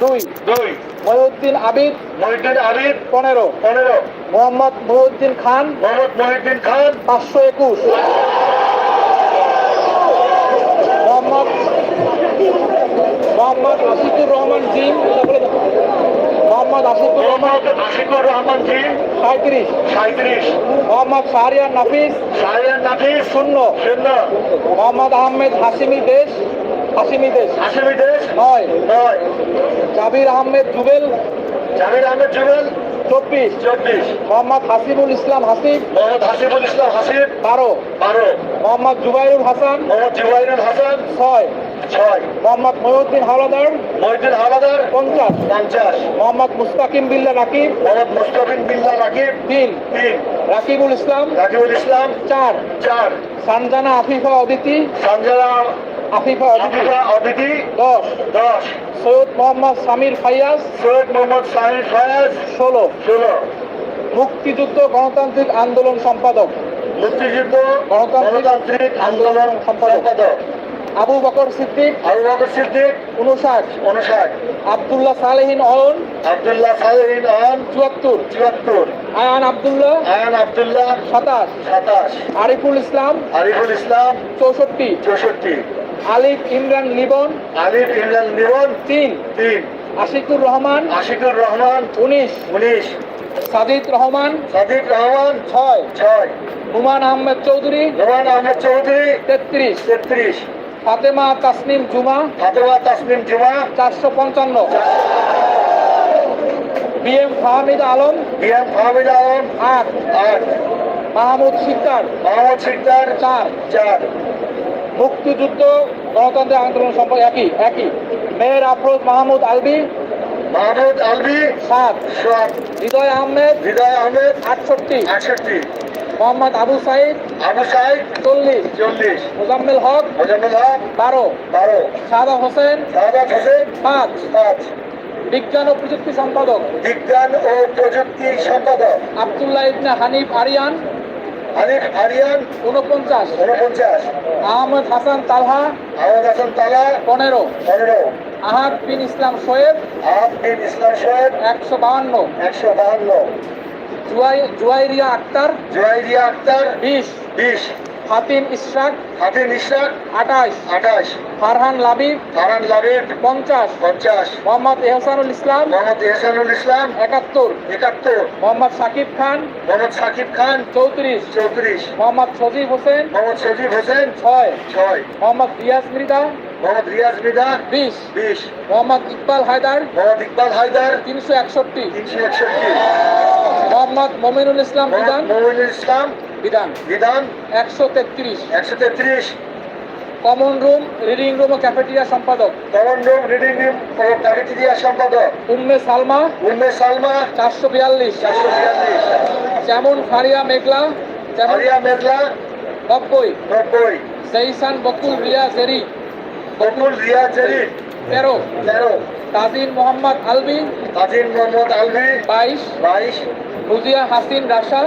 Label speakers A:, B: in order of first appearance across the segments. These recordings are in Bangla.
A: দুই
B: দুই।
A: মহিউদ্দিন আবিদ
B: মহিউদ্দিন আবিদ
A: পনেরো।
B: পনেরো।
A: মোহাম্মদ মহিউদ্দিন খান
B: মোহাম্মদ মহিউদ্দিন খান।
A: পাঁচশো একুশ। মোহাম্মদ মোহাম্মদ আশিকুর রহমান জিম। মোহাম্মদ আশিকুর রহমান
B: মোহাম্মদ আশিকুর রহমান জি
A: সাঁত্রিশ।
B: সাঁত্রিশ।
A: মোহাম্মদ শাহরিয়ার নাফিস
B: শাহরিয়ার নাফিস।
A: শূন্য।
B: শূন্য।
A: মোহাম্মদ আহমেদ হাসিমি দেশ হাসিমি দেশ।
B: হাসিমি দেশ।
A: নয়
B: নয়।
A: জাবির আহমেদ জুবেল।
B: জাবির আহমেদ জুবেল।
A: চব্বিশ।
B: চব্বিশ।
A: মোহাম্মদ হাসিবুল ইসলাম হাসিব।
B: মোহাম্মদ হাসিবুল ইসলাম হাসিব।
A: বারো।
B: বারো।
A: মোহাম্মদ জুবাইরুল হাসান।
B: মোহাম্মদ জুবাইরুল হাসান।
A: ছয়।
B: ছয়।
A: মোহাম্মদ মহিউদ্দিন হাওলাদার
B: মহিউদ্দিন হাওলাদার
A: পঞ্চাশ।
B: পঞ্চাশ।
A: মোহাম্মদ মুস্তাকিম বিল্লা রাকিব
B: মোহাম্মদ বিল্লাহ রাকিব
A: তিন।
B: তিন।
A: রাকিবুল ইসলাম
B: রাকিবুল ইসলাম
A: চার।
B: চার।
A: সানজানা আফিফা অদিতি
B: সঞ্জনা
A: আফিফা অদিতি
B: আফিফা অদিতি
A: দশ।
B: দশ।
A: সৈয়দ মোহাম্মদ সামির ফাইয়াজ
B: সৈয়দ মোহাম্মদ ফয়াজ
A: ষোলো।
B: ষোলো।
A: মুক্তিযুদ্ধ গণতান্ত্রিক আন্দোলন সম্পাদক।
B: মুক্তিযুদ্ধ
A: গণতান্ত্রিক
B: আন্দোলন
A: সম্পাদক। আবু বকর সিদ্দিক
B: আবু বকর সিদ্দিক
A: উনষাট
B: উনষাট।
A: আবদুল্লাহ সালেহিন অয়ন
B: আব্দুল্লাহ সালেহিন আন
A: চুয়াত্তর।
B: চুয়াত্তর।
A: আয়ান আবদুল্লাহ
B: আয়ান আব্দুল্লাহ
A: সাতাশ।
B: সাতাশ।
A: আরিফুল ইসলাম
B: আরিফুল ইসলাম
A: চৌষট্টি।
B: চৌষট্টি।
A: আলিফ ইমরান লিবন
B: আলিফ ইমরান নিবন
A: তিন।
B: তিন।
A: আশিকুর রহমান
B: আশিকুর রহমান
A: উনিশ।
B: উনিশ।
A: সাদিদ রহমান
B: সাদিক রহমান
A: ছয়।
B: ছয়।
A: হুমান আহমেদ চৌধুরী
B: নোমান আহমেদ চৌধুরী
A: তেত্রিশ।
B: তেত্রিশ।
A: ফাতেমা তাসনিম জুমা।
B: ফাতেমা তাসমিম জুমা।
A: চারশো পঞ্চান্ন। B M Fahmid Alam.
B: B M Fahmid Alam.
A: আট।
B: আট।
A: মাহমুদ সিকদার
B: মোহাম্মদ সিকদার
A: চার।
B: চার।
A: মুক্তিযুদ্ধ গণতন্ত্রের আন্দোলন সম্পর্কে একই একই। মেয়ের আফরোজ মাহমুদ আলবি।
B: মাহমুদ আলবি।
A: সাত।
B: সাত।
A: হৃদয় আহমেদ।
B: হৃদয় আহমেদ।
A: আটষট্টি।
B: আটষট্টি।
A: মোহাম্মদ আবু সাইদ
B: আবু সাইদ
A: চল্লিশ।
B: চল্লিশ।
A: মোজাম্মেল হক
B: মোজাম্মেল হক
A: বারো।
B: বারো।
A: সাদা হোসেন
B: সাদাত হোসেন
A: পাঁচ।
B: পাঁচ।
A: বিজ্ঞান ও প্রযুক্তি সম্পাদক।
B: বিজ্ঞান ও প্রযুক্তি সম্পাদক।
A: আবদুল্লাহ ইবনে হানিফ আরিয়ান।
B: হানিফ আরিয়ান
A: উনপঞ্চাশ
B: উনপঞ্চাশ
A: আহমদ হাসান তালহা
B: আহমদ হাসান তালা
A: পনেরো।
B: পনেরো।
A: আহাদ বিন ইসলাম শোয়েব
B: আহ বিন ইসলাম সোহেব
A: একশো বাহান্ন।
B: একশো বাহান্ন।
A: জুয়াইরিয়া আক্তার
B: জুয়াইরিয়া আক্তার
A: বিশ।
B: বিশ।
A: ফাতিম ইশরাক
B: হাতিম ইশরাক
A: আঠাশ।
B: আঠাশ।
A: ফারহান লাবিব
B: ফারান লাবিব
A: পঞ্চাশ।
B: পঞ্চাশ।
A: মোহাম্মদ এহসানুল ইসলাম
B: মোহাম্মদ এহসানুল ইসলাম
A: একাত্তর।
B: একাত্তর।
A: মোহাম্মদ সাকিব খান
B: মোহাম্মদ সাকিব খান
A: চৌত্রিশ।
B: চৌত্রিশ।
A: মোহাম্মদ সজিব হোসেন
B: মোহাম্মদ সজিব হোসেন
A: ছয়।
B: ছয়।
A: মোহাম্মদ রিয়াজ মৃদা
B: মোহাম্মদ রিয়াজ মৃদা
A: বিশ।
B: বিশ।
A: মোহাম্মদ ইকবাল হায়দার
B: মোহাম্মদ ইকবাল হায়দার
A: তিনশো একষট্টি।
B: তিনশো একষট্টি।
A: মোহাম্মদ মমিনুল ইসলাম বিধান।
B: মমিনুল ইসলাম
A: বিধান।
B: বিধান।
A: একশো তেত্রিশ।
B: একশো তেত্রিশ।
A: কমন রুম রিডিং রুম ও ক্যাফেটেরিয়া সম্পাদক।
B: কমন রুম রিডিং রুম ও ক্যাফেটেরিয়া সম্পাদক।
A: উম্মে সালমা।
B: উম্মে সালমা।
A: চারশো বিয়াল্লিশ।
B: চারশো বিয়াল্লিশ।
A: যেমন ফারিয়া মেঘলা যেমন
B: আরিয়া মেঘলা।
A: নব্বই।
B: নব্বই।
A: সেইসান বকুল রিয়া জেরি।
B: বকুল রিয়া জেরি।
A: তেরো।
B: তেরো।
A: তাজিন মোহাম্মদ আলবি।
B: কাজিম মোহাম্মদ আলভি
A: বাইশ।
B: বাইশ।
A: রুজিয়া হাসিন রাশা।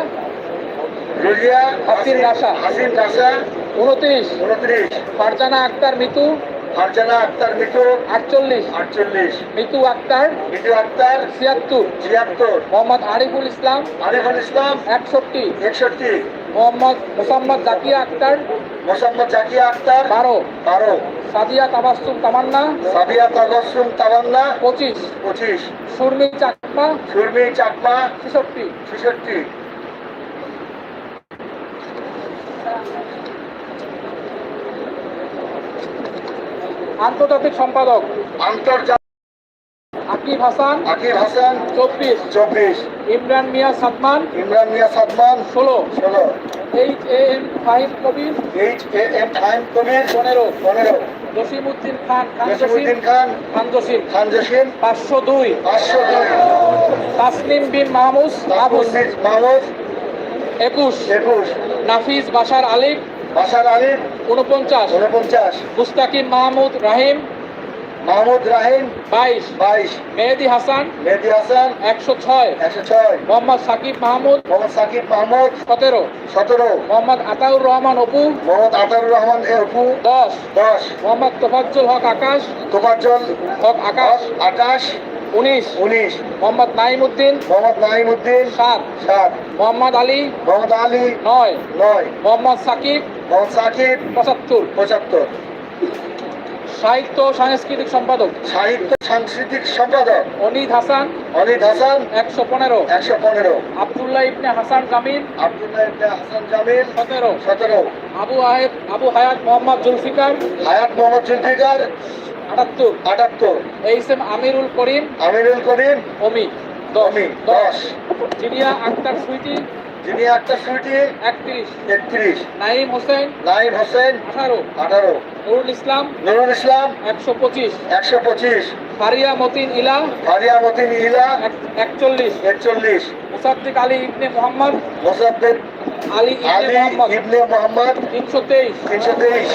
B: রুজিয়া
A: হাসিন রাশা।
B: হাসিন রাশা।
A: উনত্রিশ।
B: উনত্রিশ।
A: ফারজানা আক্তার মিতু।
B: ফারজানা আক্তার মিতু।
A: আটচল্লিশ।
B: আটচল্লিশ।
A: মিতু আক্তার।
B: মিতু আক্তার।
A: ছিয়াত্তর।
B: ছিয়াত্তর।
A: মোহাম্মদ আরিফুল ইসলাম।
B: আরিফুল ইসলাম।
A: একষট্টি।
B: একষট্টি।
A: মোহাম্মদ মোসাম্মদ জাকিয়া আক্তার
B: মোসাম্মদ জাকিয়া আক্তার
A: বারো।
B: বারো।
A: সাদিয়া তাবাস্তুম তামান্না
B: সাদিয়া তাবাসুম তাবান্না
A: পঁচিশ।
B: পঁচিশ।
A: সুরমি চাকমা
B: সুরমি চাকমা
A: ছেষট্টি।
B: ছেষট্টি।
A: আন্তর্জাতিক সম্পাদক।
B: আন্তর্জাতিক
A: আকিব হাসান
B: আকিব হাসান
A: চব্বিশ।
B: চব্বিশ।
A: ইমরান মিয়া সাদমান
B: ইমরান মিয়া সাদমান
A: ষোলো।
B: ষোলো।
A: H A M Fahim Kabir
B: H A M Khan Kabir
A: পনেরো।
B: পনেরো।
A: জসিমউদ্দিন খান খান জসিম।
B: খান
A: খান জসিম।
B: খান জসিম।
A: পাঁচশো দুই।
B: পাঁচশো দুই।
A: তাসনিম বিন মাহমুদ
B: আবুল মাহমুদ।
A: একুশ।
B: একুশ।
A: নাফিজ বাশার আলিফ।
B: বাসার আলী
A: উনপঞ্চাশ
B: উনপঞ্চাশ
A: মুস্তাকিম মাহমুদ রাহিম।
B: মাহমুদ রাহিম
A: বাইশ।
B: বাইশ।
A: মেহেদি হাসান
B: মেহেদি হাসান
A: একশো ছয়।
B: একশো ছয়।
A: মোহাম্মদ সাকিব মাহমুদ
B: মোহাম্মদ সাকিব মাহমুদ
A: সতেরো।
B: সতেরো।
A: মোহাম্মদ আতাউর রহমান অপু
B: মোহাম্মদ আতাউর রহমান এরপু
A: দশ।
B: দশ।
A: মোহাম্মদ তোফাজ্জল হক আকাশ
B: তোফাজ্জল
A: হক আকাশ
B: আকাশ
A: উনিশ।
B: উনিশ।
A: মোহাম্মদ নাইমুদ্দিন
B: মোহাম্মদ নাইমুদ্দিন
A: সাত।
B: সাত।
A: মোহাম্মদ আলী
B: মোহাম্মদ আলী
A: নয়।
B: নয়।
A: মোহাম্মদ সাকিব
B: মোহাম্মদ সাকিব
A: পঁচাত্তর।
B: পঁচাত্তর।
A: সাহিত্য সাংস্কৃতিক সম্পাদক
B: সাহিত্য সাংস্কৃতিক সম্পাদক
A: অনিদ হাসান
B: অনিত হাসান
A: একশো পনেরো।
B: একশো পনেরো।
A: আবদুল্লাহ ইবনে হাসান জামিল
B: আবদুল্লাহ ইবনে হাসান জামিল
A: সতেরো।
B: সতেরো।
A: আবু আহেব আবু হায়াত মোহাম্মদ জুলফিকার
B: হায়াত মোহাম্মদ জুলফিকার
A: আটাত্তর।
B: আটাত্তর।
A: এইস এম আমিরুল করিম
B: আমিরুল করিম
A: অমি
B: অমি দশ।
A: জিনিয়া আক্তার সুইটি
B: যিনি একটা সুইটি
A: একত্রিশ।
B: একত্রিশ।
A: নাইম হোসেন
B: নাইম হোসেন
A: আঠারো।
B: আঠারো।
A: নুরুল ইসলাম
B: নুরুল ইসলাম
A: একশো পঁচিশ।
B: একশো পঁচিশ।
A: ফারিয়া মতিন ইলা
B: ফারিয়া মতিন ইলা
A: এক- একচল্লিশ।
B: একচল্লিশ।
A: মুসাদ্দিক আলী ইবনে মোহাম্মদ
B: মোসাদ্দেদ
A: আলী
B: আলী ইবনে মোহাম্মদ
A: তিনশো তেইশ।
B: তিনশো তেইশ।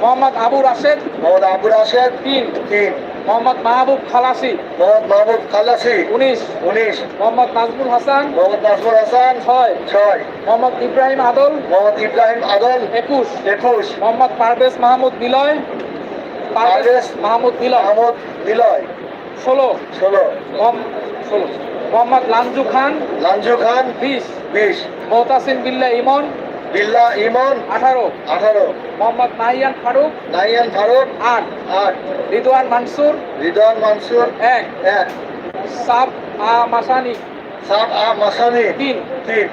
A: মোহাম্মদ আবু রাশেদ
B: মোহাম্মদ আবু রাশেদ
A: তিন।
B: তিন।
A: মোহাম্মদ মাহবুব খালাসি।
B: মোহাম্মদ মাহমুদ খালাসি।
A: উনিশ।
B: উনিশ।
A: মোহাম্মদ নাজমুল হাসান।
B: মোহাম্মদ নাজমুল হাসান।
A: ছয়।
B: ছয়।
A: মোহাম্মদ ইব্রাহিম আদল।
B: মোহাম্মদ ইব্রাহিম আদল।
A: একুশ।
B: একুশ।
A: মোহাম্মদ পারভেজ মাহমুদ নিলয়। পারভেজ মাহমুদ নিলয়।
B: মাহমুদ নিলয়।
A: ষোলো।
B: ষোলো।
A: ষোলো। মোহাম্মদ লাঞ্জু খান।
B: লাঞ্জু খান।
A: বিশ।
B: বিশ।
A: মোহতাসিন বিল্লা ইমন।
B: বিল্লা ইমন
A: আঠারো।
B: আঠারো।
A: মোহাম্মদ নাহিয়ান ফারুক।
B: নাইয়ান ফারুক
A: আট।
B: আট।
A: রিদওয়ান মানসুর।
B: রিদওয়ান মানসুর
A: এক।
B: এক।
A: সাব আ মাসানি।
B: সাব আ মাসানি
A: তিন।
B: তিন।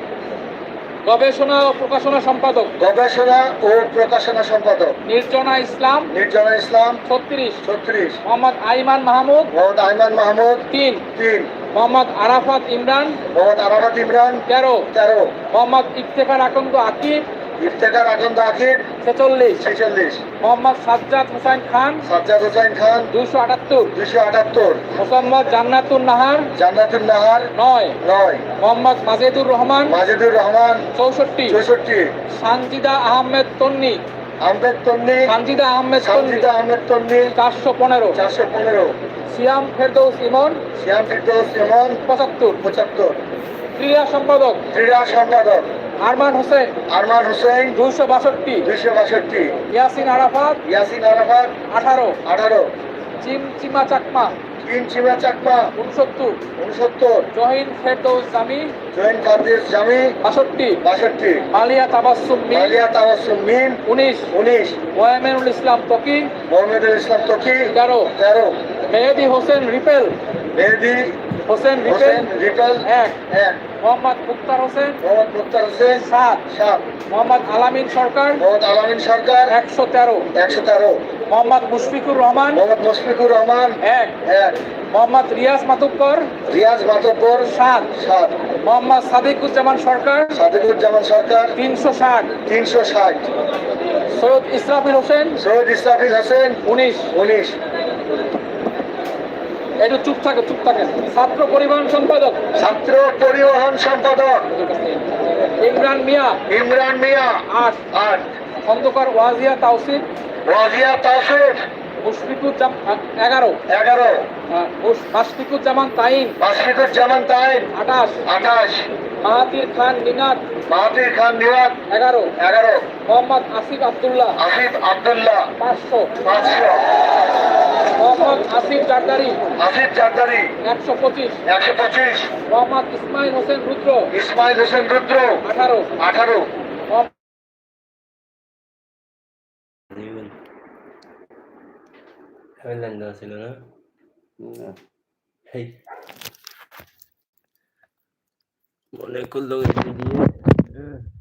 A: গবেষণা ও প্রকাশনা সম্পাদক।
B: গবেষণা ও প্রকাশনা সম্পাদক।
A: নির্জনা ইসলাম।
B: নির্জনা ইসলাম।
A: ছত্রিশ।
B: ছত্রিশ।
A: মোহাম্মদ আইমান মাহমুদ।
B: মোহাম্মদ আইমান মাহমুদ।
A: তিন।
B: তিন।
A: মোহাম্মদ আরাফাত ইমরান
B: মোহাম্মদ আরাফাত ইমরান
A: তেরো।
B: তেরো।
A: মোহাম্মদ ইফতেখার আকন্দ আকিব
B: ইফতেখার আকন্দ আখির
A: ছেচল্লিশ।
B: ছেচল্লিশ।
A: মোহাম্মদ সাজ্জাদ হুসাইন খান
B: সাজ্জাদ হোসেন খান
A: দুইশো আটাত্তর।
B: দুশো আটাত্তর।
A: মোসাম্মদ জান্নাতুন নাহার
B: জান্নাতুল নাহার
A: নয়।
B: নয়।
A: মোহাম্মদ মাজেদুর রহমান
B: মাজেদুর রহমান
A: চৌষট্টি।
B: চৌষট্টি।
A: সানজিদা আহমেদ তন্নি।
B: আহমেদ তন্নি
A: সানজিদা আহমেদ
B: সানজিদা আহমেদ তন্নি
A: চারশো পনেরো
B: চারশো পনেরো।
A: সিয়াম ফেরদৌস ইমন
B: শ্যাম ফিরদৌস ইমন
A: পঁচাত্তর।
B: পঁচাত্তর।
A: ক্রীড়া সম্পাদক
B: ক্রীড়া সম্পাদক
A: আরমান হোসেন
B: আরমান হোসেন
A: দুইশো বাষট্টি।
B: দুইশো বাষট্টি।
A: ইয়াসিন আরাফাত
B: ইয়াসিন আরাফাত
A: আঠারো।
B: আঠারো।
A: চিম চিমা চাকমা
B: তিন চিমা চাকমা।
A: উনসত্তর।
B: উনসত্তর।
A: জহিন ফেরদৌস জামি।
B: জহিন কাদের জামি।
A: বাষট্টি।
B: বাষট্টি।
A: আলিয়া তাবাসুম মিম
B: আলিয়া তাওয়াসুম মিম
A: উনিশ।
B: উনিশ।
A: ওয়ামেনুল ইসলাম তকি।
B: মোহাম্মদুল ইসলাম তকি।
A: তেরো
B: তেরো
A: মেহেদি হোসেন রিপেল।
B: মেহেদি
A: হোসেন রিপেল।
B: রিপেল।
A: এক।
B: এক।
A: মোহাম্মদ মুক্তার হোসেন
B: মোহাম্মদ মুক্তার হোসেন
A: সাত।
B: সাত।
A: মোহাম্মদ আলামিন সরকার
B: মোহাম্মদ আলামিন সরকার
A: একশো তেরো।
B: একশো তেরো।
A: মোহাম্মদ মুশফিকুর রহমান
B: মোহাম্মদ মুশফিকুর রহমান
A: এক।
B: এক।
A: মোহাম্মদ রিয়াজ মাতুব্বর
B: রিয়াজ মাতব্বর
A: সাত।
B: সাত।
A: মোহাম্মদ সাদিকুজ্জামান সরকার
B: সাদিকুজ্জামান সরকার
A: তিনশো ষাট।
B: তিনশো ষাট।
A: সৈয়দ ইসরাফিল হোসেন
B: সৈয়দ ইসরাফিল হোসেন
A: উনিশ।
B: উনিশ।
A: একটু চুপ থাকে চুপ থাকে ছাত্র পরিবহন সম্পাদক।
B: ছাত্র পরিবহন সম্পাদক।
A: ইমরান মিয়া।
B: ইমরান মিয়া।
A: আট।
B: আট।
A: খন্দকার ওয়াজিয়া তাওসিফ।
B: ওয়াজিয়া তাসিফ
A: মুশফিকুজ্জাম এগারো।
B: এগারো।
A: মাশফিকুজ্জামান তাইন।
B: মাসফিকুজ্জামান তাইন।
A: আঠাশ।
B: আঠাশ।
A: মাহাতির খান নিনাদ।
B: মাহাতির খান নিওয়াত
A: এগারো।
B: এগারো।
A: মোহাম্মদ আসিফ আবদুল্লাহ।
B: আসিফ আবদুল্লাহ।
A: পাঁচশো।
B: পাঁচশো।
A: মোহাম্মদ আসিফ জারদারি।
B: আসিফ জারদারি।
A: একশো পঁচিশ।
B: একশো পঁচিশ।
A: মোহাম্মদ ইসমাইল হোসেন রুদ্র।
B: ইসমাইল হোসেন রুদ্র।
A: আঠারো।
B: আঠারো।
C: Haaland Barcelona. Hey. Monaco đi que